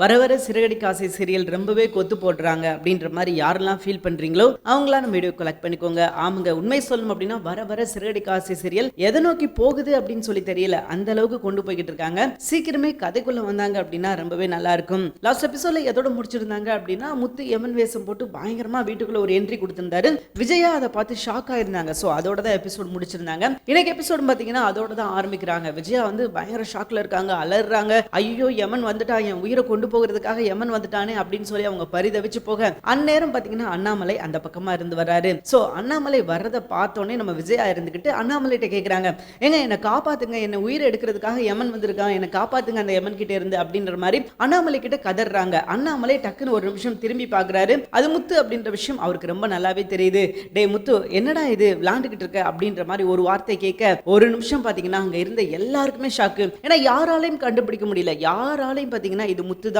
வர வர சிறகடி ஆசை சீரியல் ரொம்பவே கொத்து போடுறாங்க அப்படின்ற மாதிரி யாரெல்லாம் ஃபீல் பண்றீங்களோ அவங்களாம் நம்ம வீடியோ கலெக்ட் பண்ணிக்கோங்க. ஆமாங்க உண்மை சொல்லணும் அப்படின்னா வர வர சிறகடி ஆசை சீரியல் எதை நோக்கி போகுது அப்படின்னு சொல்லி தெரியல. அந்த அளவுக்கு கொண்டு போய்கிட்டு இருக்காங்க. சீக்கிரமே கதைக்குள்ள வந்தாங்க அப்படின்னா ரொம்பவே நல்லா இருக்கும். லாஸ்ட் எபிசோட்ல எதோட முடிச்சிருந்தாங்க அப்படின்னா முத்து எமன் வேஷம் போட்டு பயங்கரமா வீட்டுக்குள்ள ஒரு என்ட்ரி கொடுத்திருந்தாரு. விஜயா அதை பார்த்து ஷாக் ஆயிருந்தாங்க. ஸோ அதோட தான் எபிசோட் முடிச்சிருந்தாங்க. இன்னைக்கு எபிசோட் பார்த்தீங்கன்னா அதோட தான் ஆரம்பிக்கிறாங்க. விஜயா வந்து பயங்கர ஷாக்ல இருக்காங்க அலறாங்க. ஐயோ எமன் வந்துட்டா? என் உயிரை கொண்டு போகிறதுக்காக யமன் வந்துட்டானே அப்படின்னு சொல்லி அவங்க பரிதவிச்சு போக அந்நேரம் பாத்தீங்கன்னா அண்ணாமலை அந்த பக்கமா இருந்து வர்றாரு ஸோ அண்ணாமலை வர்றதை பார்த்தோன்னே நம்ம விஜயா இருந்துகிட்டு அண்ணாமலைகிட்ட கேட்குறாங்க ஏங்க என்னை காப்பாத்துங்க என்னை உயிர் எடுக்கிறதுக்காக யமன் வந்திருக்கான் என்னை காப்பாத்துங்க அந்த யமன் கிட்ட இருந்து அப்படின்ற மாதிரி அண்ணாமலை கிட்ட கதறாங்க. அண்ணாமலை டக்குன்னு ஒரு நிமிஷம் திரும்பி பார்க்குறாரு அது முத்து அப்படின்ற விஷயம் அவருக்கு ரொம்ப நல்லாவே தெரியுது. டேய் முத்து என்னடா இது? விளாண்டுக்கிட்டு இருக்க? அப்படின்ற மாதிரி ஒரு வார்த்தை கேட்க ஒரு நிமிஷம் பார்த்தீங்கன்னா அங்கே இருந்த எல்லாருக்குமே ஷாக்கு ஏன்னா யாராலையும் கண்டுபிடிக்க முடியல. யாராலையும் பார்த்தீங்கன்னா இது முத்து தான்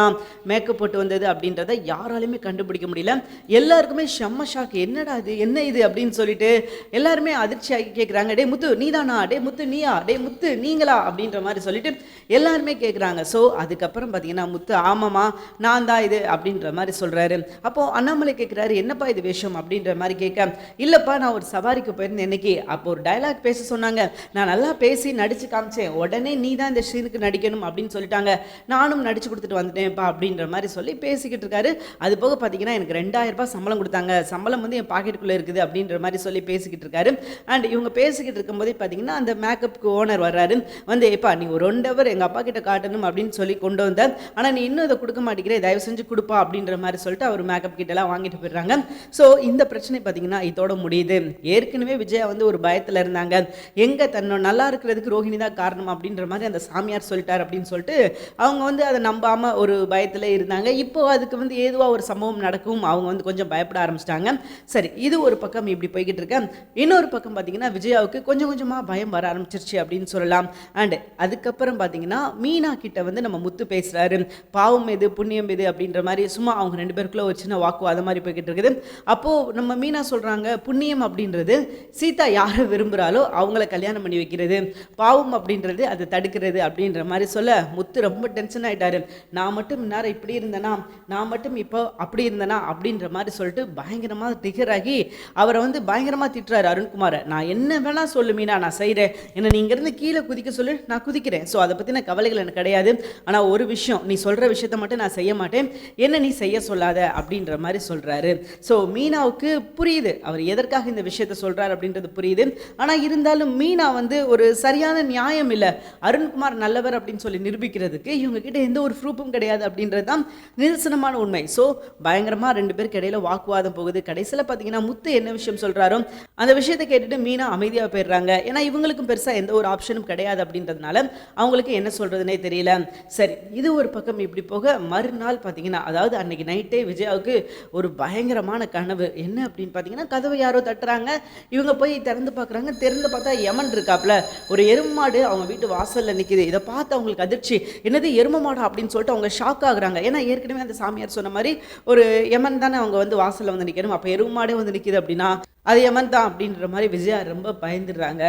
மேக்கப் போட்டு வந்தது அப்படின்றத யாராலையுமே கண்டுபிடிக்க முடியல. எல்லாருக்குமே செம்ம ஷாக் என்னடா இது? என்ன இது? அப்படின்னு சொல்லிட்டு எல்லாருமே அதிர்ச்சியாகி கேட்குறாங்க டே முத்து நீதானா? டே முத்து நீயா? டே முத்து நீங்களா? அப்படின்ற மாதிரி சொல்லிட்டு எல்லாருமே கேட்குறாங்க ஸோ அதுக்கப்புறம் பார்த்தீங்கன்னா முத்து ஆமாம்மா நான் தான் இது அப்படின்ற மாதிரி சொல்கிறாரு அப்போது அண்ணாமலை கேட்குறாரு என்னப்பா இது வேஷம்? அப்படின்ற மாதிரி கேட்க இல்லைப்பா நான் ஒரு சவாரிக்கு போயிருந்தேன் இன்னைக்கு. அப்போ ஒரு டயலாக் பேச சொன்னாங்க. நான் நல்லா பேசி நடிச்சு காமிச்சேன். உடனே நீ தான் இந்த சீனுக்கு நடிக்கணும் அப்படின்னு சொல்லிட்டாங்க. நானும் நடிச்சு கொடுத்துட்டு வந்துட்டேன்ப்பா அப்படின்ற மாதிரி சொல்லி பேசிக்கிட்டு இருக்காரு. அது போக பார்த்தீங்கன்னா எனக்கு ரெண்டாயிரம் ரூபாய் சம்பளம் கொடுத்தாங்க. சம்பளம் வந்து என் பாக்கெட்டுக்குள்ளே இருக்குது அப்படின்ற மாதிரி சொல்லி பேசிக்கிட்டு இருக்காரு. அண்ட் இவங்க பேசிக்கிட்டு இருக்கும்போதே பார்த்தீங்கன்னா அந்த மேக்கப்புக்கு ஓனர் வர்றாரு. வந்து ஏப்பா நீ ஒரு ஒன் ஹவர் எங்கள் அப்பா கிட்ட காட்டணும் அப்படின்னு சொல்லி கொண்டு வந்த ஆனால் நீ இன்னும் இதை கொடுக்க மாட்டேங்கிற. தயவு செஞ்சு கொடுப்பா அப்படின்ற மாதிரி சொல்லிட்டு அவர் மேக்கப் கிட்டலாம் வாங்கிட்டு போயிடுறாங்க. ஸோ இந்த பிரச்சனை பார்த்தீங்கன்னா இதோட முடியுது. ஏற்கனவே விஜயா வந்து ஒரு பயத்தில் இருந்தாங்க. எங்கே தன்னோட நல்லா இருக்கிறதுக்கு ரோஹிணி தான் காரணம் அப்படின்ற மாதிரி அந்த சாமியார் சொல்லிட்டார் அப்படின்னு சொல்லிட்டு அவங்க வந்து அதை நம்பாமல் ஒரு பயத்தில் இருந்தாங்க. இப்போ அதுக்கு வந்து ஏதுவாக ஒரு சம்பவம் நடக்கும்? அவங்க வந்து கொஞ்சம் பயப்பட ஆரம்பிச்சிட்டாங்க. சரி இது ஒரு பக்கம் இப்படி போய்கிட்டு இருக்க. இன்னொரு பக்கம் பார்த்தீங்கன்னா விஜயாவுக்கு கொஞ்சம் கொஞ்சமாக பயம் வர ஆரம்பிச்சிருச்சு அப்படின்னு சொல்லலாம். அண்ட் அதுக்கப்புறம் பார்த்தீங்கன்னா மீனா கிட்ட வந்து நம்ம முத்து பேசுகிறாரு பாவம் எது புண்ணியம் எது அப்படின்ற மாதிரி சும்மா அவங்க ரெண்டு பேருக்குள்ள ஒரு சின்ன வாக்குவாதம் மாதிரி போய்கிட்டு இருக்குது. அப்போது நம்ம மீனா சொல்கிறாங்க புண்ணியம் அப்படின்றது சீதா யாரை விரும்புகிறாலோ அவங்கள கல்யாணம் பண்ணி வைக்கிறது. பாவம் அப்படின்றது அதை தடுக்கிறது அப்படின்ற மாதிரி சொல்ல முத்து ரொம்ப டென்ஷன் ஆயிட்டாரு. நான் மட்டும் இந்நேரம் இப்படி இருந்தேனா நான் மட்டும் இப்போ அப்படி இருந்தேனா அப்படின்ற மாதிரி சொல்லிட்டு பயங்கரமாக திகராகி அவரை வந்து பயங்கரமாக திட்டுறாரு அருண்குமாரை. நான் என்ன வேணால் சொல்லு மீனா நான் செய்கிறேன் என்னை நீ இங்கேருந்து கீழே குதிக்க சொல்லு நான் குதிக்கிறேன். ஸோ அதை பற்றின கவலைகள் எனக்கு கிடையாது. ஆனால் ஒரு விஷயம் நீ சொல்கிற விஷயத்த மட்டும் நான் செய்ய மாட்டேன். என்ன நீ செய்ய சொல்லாத அப்படின்ற மாதிரி சொல்கிறாரு ஸோ மீனாவுக்கு புரியுது. அவர் எதற்காக இந்த விஷயத்த சொல்கிறார் அப்படின்றது புரியுது. ஆனால் இருந்தாலும் மீனா வந்து ஒரு சரியான நியாயம் இல்லை. அருண்குமார் நல்லவர் அப்படின்னு சொல்லி நிரூபிக்கிறதுக்கு இவங்க கிட்ட எந்த ஒரு ப்ரூஃபும் கிடையாது. கிடையாது அப்படின்றது தான் நிதர்சனமான உண்மை. ஸோ பயங்கரமாக ரெண்டு பேருக்கு இடையில வாக்குவாதம் போகுது. கடைசியில் பார்த்தீங்கன்னா முத்து என்ன விஷயம் சொல்கிறாரோ அந்த விஷயத்தை கேட்டுட்டு மீனா அமைதியாக போயிடுறாங்க. ஏன்னா இவங்களுக்கும் பெருசாக எந்த ஒரு ஆப்ஷனும் கிடையாது அப்படின்றதுனால அவங்களுக்கு என்ன சொல்கிறதுனே தெரியல. சரி இது ஒரு பக்கம் இப்படி போக மறுநாள் பார்த்தீங்கன்னா அதாவது அன்னைக்கு நைட்டே விஜயாவுக்கு ஒரு பயங்கரமான கனவு. என்ன அப்படின்னு பார்த்தீங்கன்னா கதவை யாரோ தட்டுறாங்க. இவங்க போய் திறந்து பார்க்குறாங்க திறந்து பார்த்தா யமன் இருக்காப்ல. ஒரு எருமை மாடு அவங்க வீட்டு வாசலில் நிற்கிது இதை பார்த்து அவங்களுக்கு அதிர்ச்சி. என்னது எரும மாடா அப்படின்னு சொல்லிட்டு அவங்க ஷாக் ஆகுறாங்க. ஏன்னா ஏற்கனவே அந்த சாமியார் சொன்ன மாதிரி ஒரு எமன் தானே அவங்க வந்து வாசலில் வந்து நிற்கணும் அப்போ எருமாடே வந்து நிற்கிது அப்படின்னா அது யமன் தான் அப்படின்ற மாதிரி விஜயா ரொம்ப பயந்துடுறாங்க.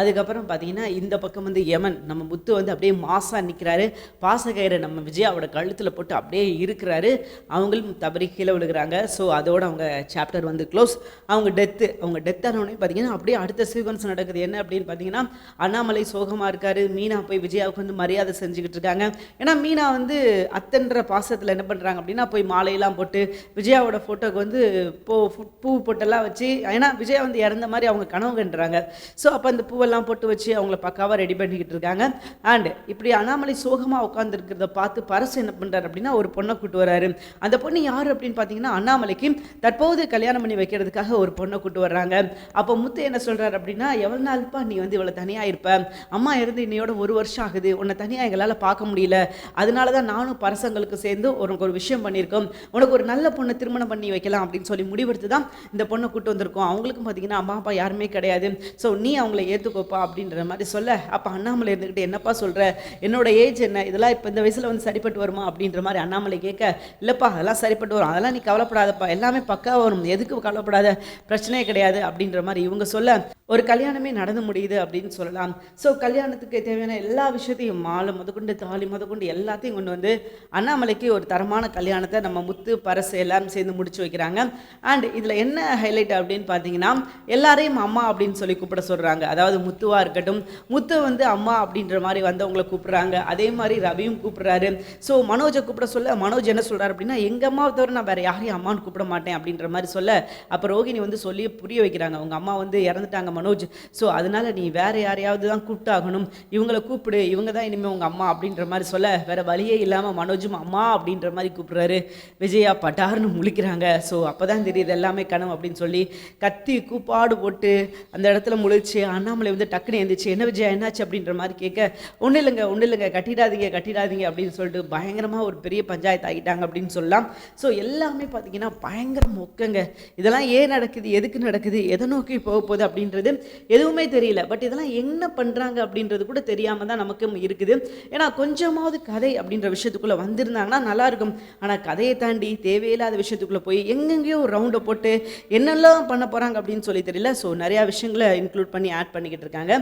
அதுக்கப்புறம் பார்த்தீங்கன்னா இந்த பக்கம் வந்து யமன் நம்ம முத்து வந்து அப்படியே மாசாக நிற்கிறாரு பாசகயிறை நம்ம விஜயாவோட கழுத்தில் போட்டு அப்படியே இருக்கிறாரு. அவங்களும் தவறி கீழே விழுகிறாங்க. ஸோ அதோட அவங்க சாப்டர் வந்து க்ளோஸ் அவங்க டெத்து அவங்க டெத் ஆனவுடனே பார்த்தீங்கன்னா அப்படியே அடுத்த சீக்வன்ஸ் நடக்குது. என்ன அப்படின்னு பார்த்தீங்கன்னா அண்ணாமலை சோகமாக இருக்காரு. மீனா போய் விஜயாவுக்கு வந்து மரியாதை செஞ்சுக்கிட்டு இருக்காங்க. ஏன்னா மீனா வந்து அத்தன்ற பாசத்தில் என்ன பண்ணுறாங்க அப்படின்னா போய் மாலையெல்லாம் போட்டு விஜயாவோட ஃபோட்டோக்கு வந்து பூ பூ போட்டெல்லாம் வச்சு ஏன்னா விஜயா வந்து இறந்த மாதிரி அவங்க கனவு கண்டுறாங்க. ஸோ அப்போ அந்த பூவெல்லாம் போட்டு வச்சு அவங்கள பக்காவாக ரெடி பண்ணிக்கிட்டு இருக்காங்க. அண்ட் இப்படி அண்ணாமலை சோகமாக உட்காந்துருக்கிறத பார்த்து பரசு என்ன பண்ணுறாரு அப்படின்னா ஒரு பொண்ணை கூட்டு வராரு. அந்த பொண்ணு யார் அப்படின்னு பார்த்தீங்கன்னா அண்ணாமலைக்கு தற்போது கல்யாணம் பண்ணி வைக்கிறதுக்காக ஒரு பொண்ணை கூட்டு வர்றாங்க. அப்போ முத்து என்ன சொல்கிறாரு அப்படின்னா எவ்வளோ நாள்ப்பா நீ வந்து இவ்வளோ தனியாக இருப்ப? அம்மா இருந்து இன்னையோட ஒரு வருஷம் ஆகுது. உன்னை தனியாக எங்களால் பார்க்க முடியல. அதனால தான் நானும் பரசங்களுக்கு சேர்ந்து உனக்கு ஒரு விஷயம் பண்ணியிருக்கோம். உனக்கு ஒரு நல்ல பொண்ணை திருமணம் பண்ணி வைக்கலாம் அப்படின்னு சொல்லி முடிவெடுத்து தான் இந்த பொண்ணை கூட்டு வந்திருக்கோம். அவங்களுக்கும் பார்த்தீங்கன்னா அம்மா அப்பா யாருமே கிடையாது. ஸோ நீ அவங்கள ஏற்றுக்கோப்பா அப்படின்ற மாதிரி சொல்ல. அப்போ அண்ணாமலை இருந்துக்கிட்டு என்னப்பா சொல்கிற என்னோட ஏஜ் என்ன? இதெல்லாம் இப்போ இந்த வயசில் வந்து சரிப்பட்டு வருமா? அப்படின்ற மாதிரி அண்ணாமலை கேட்க இல்லைப்பா அதெல்லாம் சரிப்பட்டு வரும். அதெல்லாம் நீ கவலைப்படாதப்பா. எல்லாமே பக்காவாக வரும். எதுக்கு கவலைப்படாத? பிரச்சனையே கிடையாது. அப்படின்ற மாதிரி இவங்க சொல்ல ஒரு கல்யாணமே நடந்து முடியுது அப்படின்னு சொல்லலாம். ஸோ கல்யாணத்துக்கு தேவையான எல்லா விஷயத்தையும் மாலை முதற்கொண்டு தாலி முதற்கொண்டு எல்லாத்தையும் கொண்டு வந்து அண்ணாமலைக்கு ஒரு தரமான கல்யாணத்தை நம்ம முத்து பரசு எல்லாரும் சேர்ந்து முடிச்சு வைக்கிறாங்க. அண்ட் இதில் என்ன ஹைலைட் அப்படின்னு பார்த்தீங்கன்னா எல்லாரையும் அம்மா அப்படின்னு சொல்லி கூப்பிட சொல்கிறாங்க அதாவது முத்துவாக இருக்கட்டும் முத்து வந்து அம்மா அப்படின்ற மாதிரி வந்தவங்களை கூப்பிட்றாங்க. அதே மாதிரி ரவியும் கூப்பிட்றாரு. ஸோ மனோஜை கூப்பிட சொல்ல மனோஜ் என்ன சொல்கிறார் அப்படின்னா எங்கள் அம்மாவை தவிர நான் வேறு யாரையும் அம்மான்னு கூப்பிட மாட்டேன் அப்படின்ற மாதிரி சொல்ல அப்போ ரோகிணி வந்து சொல்லி புரிய வைக்கிறாங்க. உங்க அம்மா வந்து இறந்துட்டாங்க மனோஜ். ஸோ அதனால நீ வேற யாரையாவது தான் கூப்பிட்டாகணும். இவங்களை கூப்பிடு இவங்க தான் இனிமேல் உங்கள் அம்மா அப்படின்ற மாதிரி சொல்ல வேற வழியே இல்லாமல் மனோஜும் அம்மா அப்படின்ற மாதிரி கூப்பிடுறாரு. விஜயா பட்டார்னு முழிக்கிறாங்க. ஸோ அப்போ தான் தெரியுது எல்லாமே கனவு அப்படின்னு சொல்லி கத்தி கூப்பாடு போட்டு அந்த இடத்துல முழிச்சு அண்ணாமலை வந்து டக்குன்னு எழுந்துச்சு என்ன விஜயா என்னாச்சு? அப்படின்ற மாதிரி கேட்க ஒன்றும் இல்லைங்க ஒன்றும் இல்லைங்க கட்டிடாதீங்க கட்டிடாதீங்க அப்படின்னு சொல்லிட்டு பயங்கரமாக ஒரு பெரிய பஞ்சாயத்து ஆகிட்டாங்க அப்படின்னு சொல்லலாம். ஸோ எல்லாமே பார்த்தீங்கன்னா பயங்கர மொக்கங்க. இதெல்லாம் ஏன் நடக்குது எதுக்கு நடக்குது எதை நோக்கி போக போகுது அப்படின்றது எதுவுமே தெரியல. பட் இதெல்லாம் என்ன பண்ணுறாங்க அப்படின்றது கூட தெரியாமல் தான் நமக்கு இருக்குது. ஏன்னா கொஞ்சமாவது கதை அப்படின்ற விஷயத்துக்குள்ளே வந்திருந்தாங்கன்னா நல்லாயிருக்கும் ஆனால் கதையை தாண்டி தேவையில்லாத விஷயத்துக்குள்ளே போய் எங்கெங்கேயோ ஒரு ரவுண்டை போட்டு என்னெல்லாம் பண்ண போகிறாங்க அப்படின்னு சொல்லி தெரியல. ஸோ நிறையா விஷயங்களை இன்க்ளூட் பண்ணி ஆட் பண்ணிக்கிட்டு இருக்காங்க.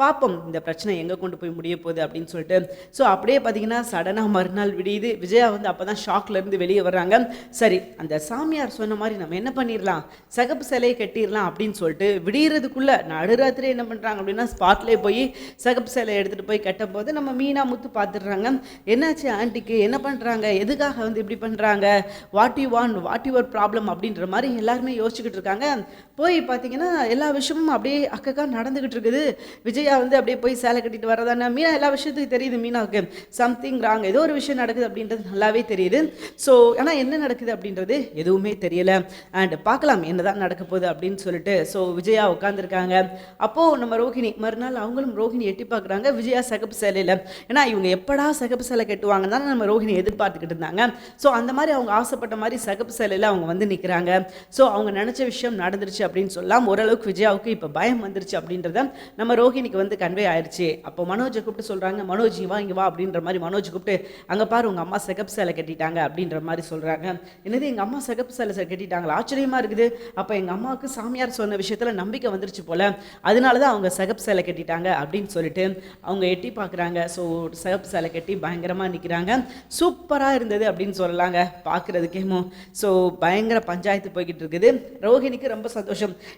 பார்ப்போம் இந்த பிரச்சனை எங்கே கொண்டு போய் முடிய போகுது அப்படின்னு சொல்லிட்டு. ஸோ அப்படியே பார்த்தீங்கன்னா சடனாக மறுநாள் விடியுது. விஜயா வந்து அப்போ தான் ஷாக்லேருந்து வெளியே வர்றாங்க. சரி அந்த சாமியார் சொன்ன மாதிரி நம்ம என்ன பண்ணிடலாம்? சகப்பு சிலையை கட்டிடலாம் அப்படின்னு சொல்லிட்டு விடியறதுக்குள்ளே நடுராத்திரி என்ன பண்ணுறாங்க அப்படின்னா ஸ்பாட்லேயே போய் சகப்பு சிலையை எடுத்துகிட்டு போய் கட்டும்போது நம்ம மீனா முத்து பார்த்துடுறாங்க என்னாச்சு ஆண்டிக்கு? என்ன பண்ணுறாங்க எதுக்காக வந்து இப்படி பண்ணுறாங்க what you want what your problem அப்படின்ற மாதிரி எல்லாருமே யோசிச்சுக்கிட்டு இருக்காங்க. போய் பார்த்தீங்கன்னா எல்லா விஷயமும் அப்படியே அக்கக்கா நடந்துக்கிட்டு இருக்குது. விஜயா வந்து அப்படியே போய் சேலை கட்டிட்டு வரதானே மீனா எல்லா விஷயத்துக்கும் தெரியுது மீனாவுக்கு. சம்திங் ராங் ஏதோ ஒரு விஷயம் நடக்குது அப்படின்றது நல்லாவே தெரியுது. ஸோ ஆனால் என்ன நடக்குது அப்படின்றது எதுவுமே தெரியல. அண்ட் பார்க்கலாம் என்னதான் நடக்க போகுது அப்படின்னு சொல்லிட்டு. ஸோ விஜயா உட்காந்துருக்காங்க அப்போது நம்ம ரோஹிணி மறுநாள் அவங்களும் ரோஹிணி எட்டி பார்க்குறாங்க. விஜயா சகப்பு சேலையில். ஏன்னா இவங்க எப்படா சகப்பு சேலை கட்டுவாங்க தானே நம்ம ரோஹிணி எதிர்பார்த்துக்கிட்டு இருந்தாங்க. ஸோ அந்த மாதிரி அவங்க ஆசைப்பட்ட மாதிரி சகப்பு சேலையில் அவங்க வந்து நிற்கிறாங்க ஸோ அவங்க நினச்ச விஷயம் நடந்துருச்சு. அப்படின்னு சொல்லலாம் ஓரளவுக்கு விஜயாவுக்கு இப்போ பயம் வந்துருச்சு அப்படின்றத நம்ம ரோஹிணிக்கு வந்து கன்வே ஆயிடுச்சு அப்போ மனோஜை கூப்பிட்டு சொல்கிறாங்க மனோஜ் வா இங்கே வா அப்படின்ற மாதிரி மனோஜ் கூப்பிட்டு அங்கே பாரு உங்கள் அம்மா சிகப்பு சேலை கட்டிட்டாங்க அப்படின்ற மாதிரி சொல்கிறாங்க என்னது எங்கள் அம்மா சிகப்பு சேலை கட்டிட்டாங்களா? ஆச்சரியமாக இருக்குது. அப்போ எங்கள் அம்மாவுக்கு சாமியார் சொன்ன விஷயத்தில் நம்பிக்கை வந்துருச்சு போல. அதனால தான் அவங்க சிகப்பு சேலை கட்டிட்டாங்க அப்படின்னு சொல்லிட்டு அவங்க எட்டி பார்க்குறாங்க ஸோ சிகப்பு சேலை கட்டி பயங்கரமாக நிற்கிறாங்க சூப்பராக இருந்தது அப்படின்னு சொல்லலாங்க பார்க்குறதுக்கேமோ ஸோ பயங்கர பஞ்சாயத்து போய்கிட்டு இருக்குது. ரோஹிணிக்கு ரொம்ப சந்தோஷம்.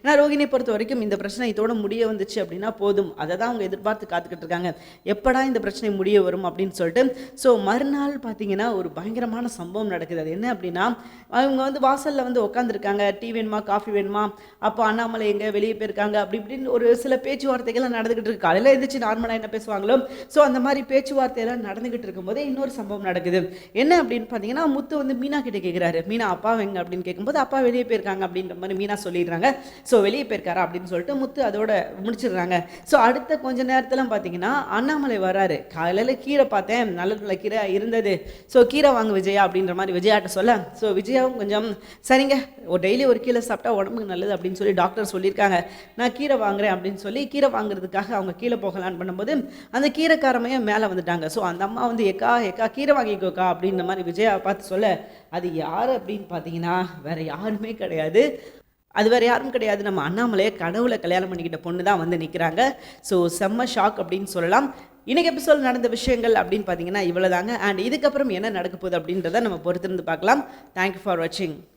ஏன்னா ரோகிணியை பொறுத்த வரைக்கும் இந்த பிரச்சனை இதோட முடிய வந்துச்சு அப்படின்னா போதும். அதை தான் அவங்க எதிர்பார்த்து காத்துக்கிட்டு இருக்காங்க. எப்படா இந்த பிரச்சனை முடிய வரும் அப்படின்னு சொல்லிட்டு ஸோ மறுநாள் பார்த்தீங்கன்னா ஒரு பயங்கரமான சம்பவம் நடக்குது. அது என்ன அப்படின்னா அவங்க வந்து வாசலில் வந்து உட்காந்துருக்காங்க டீ வேணுமா காஃபி வேணுமா? அப்போ அண்ணாமலை எங்கே வெளியே போயிருக்காங்க? அப்படி இப்படின்னு ஒரு சில பேச்சுவார்த்தைகள்லாம் நடந்துக்கிட்டு இருக்கு. காலையில் எழுந்திரிச்சு நார்மலாக என்ன பேசுவாங்களோ ஸோ அந்த மாதிரி பேச்சுவார்த்தையெல்லாம் நடந்துக்கிட்டு இருக்கும்போதே இன்னொரு சம்பவம் நடக்குது. என்ன அப்படின்னு பார்த்தீங்கன்னா முத்து வந்து மீனா கிட்ட கேட்குறாரு மீனா அப்பா எங்க? அப்படின்னு கேட்கும்போது அப்பா வெளியே போயிருக்காங்க அப்படின்ற மாதிரி மீனா சொல்லிடுறாங்க. ஸோ வெளியே போயிருக்காரா அப்படின்னு சொல்லிட்டு முத்து அதோட முடிச்சிடுறாங்க. ஸோ அடுத்த கொஞ்ச நேரத்தில் பார்த்தீங்கன்னா அண்ணாமலை வராரு. காலையில் கீரை பார்த்தேன். நல்ல நல்ல கீரை இருந்தது. ஸோ கீரை வாங்க விஜயா அப்படின்ற மாதிரி விஜயாட்ட சொல்ல. ஸோ விஜயாவும் கொஞ்சம் சரிங்க ஒரு டெய்லி ஒரு கீரை சாப்பிட்டா உடம்புக்கு நல்லது அப்படின்னு சொல்லி டாக்டர் சொல்லியிருக்காங்க. நான் கீரை வாங்குறேன் அப்படின்னு சொல்லி கீரை வாங்குறதுக்காக அவங்க கீழே போகலான்னு பண்ணும்போது அந்த கீரைக்காரமையும் மேலே வந்துட்டாங்க. ஸோ அந்த அம்மா வந்து எக்கா எக்கா கீரை வாங்கிக்கோக்கா அப்படின்ற மாதிரி விஜயா பார்த்து சொல்ல அது யார்? அப்படின்னு பார்த்தீங்கன்னா வேற யாருமே கிடையாது. அது வேறு யாரும் கிடையாது. நம்ம அண்ணாமலையை கடவுளை கல்யாணம் பண்ணிக்கிட்ட பொண்ணு தான் வந்து நிற்கிறாங்க ஸோ செம்ம ஷாக் அப்படின்னு சொல்லலாம். இன்றைக்கி எபிசோட் நடந்த விஷயங்கள் அப்படின்னு பார்த்தீங்கன்னா இவ்வளோதாங்க அண்ட் இதுக்கப்புறம் என்ன நடக்க போகுது அப்படின்றத நம்ம பொறுத்திருந்து பார்க்கலாம். தேங்க்யூ ஃபார் வாட்சிங்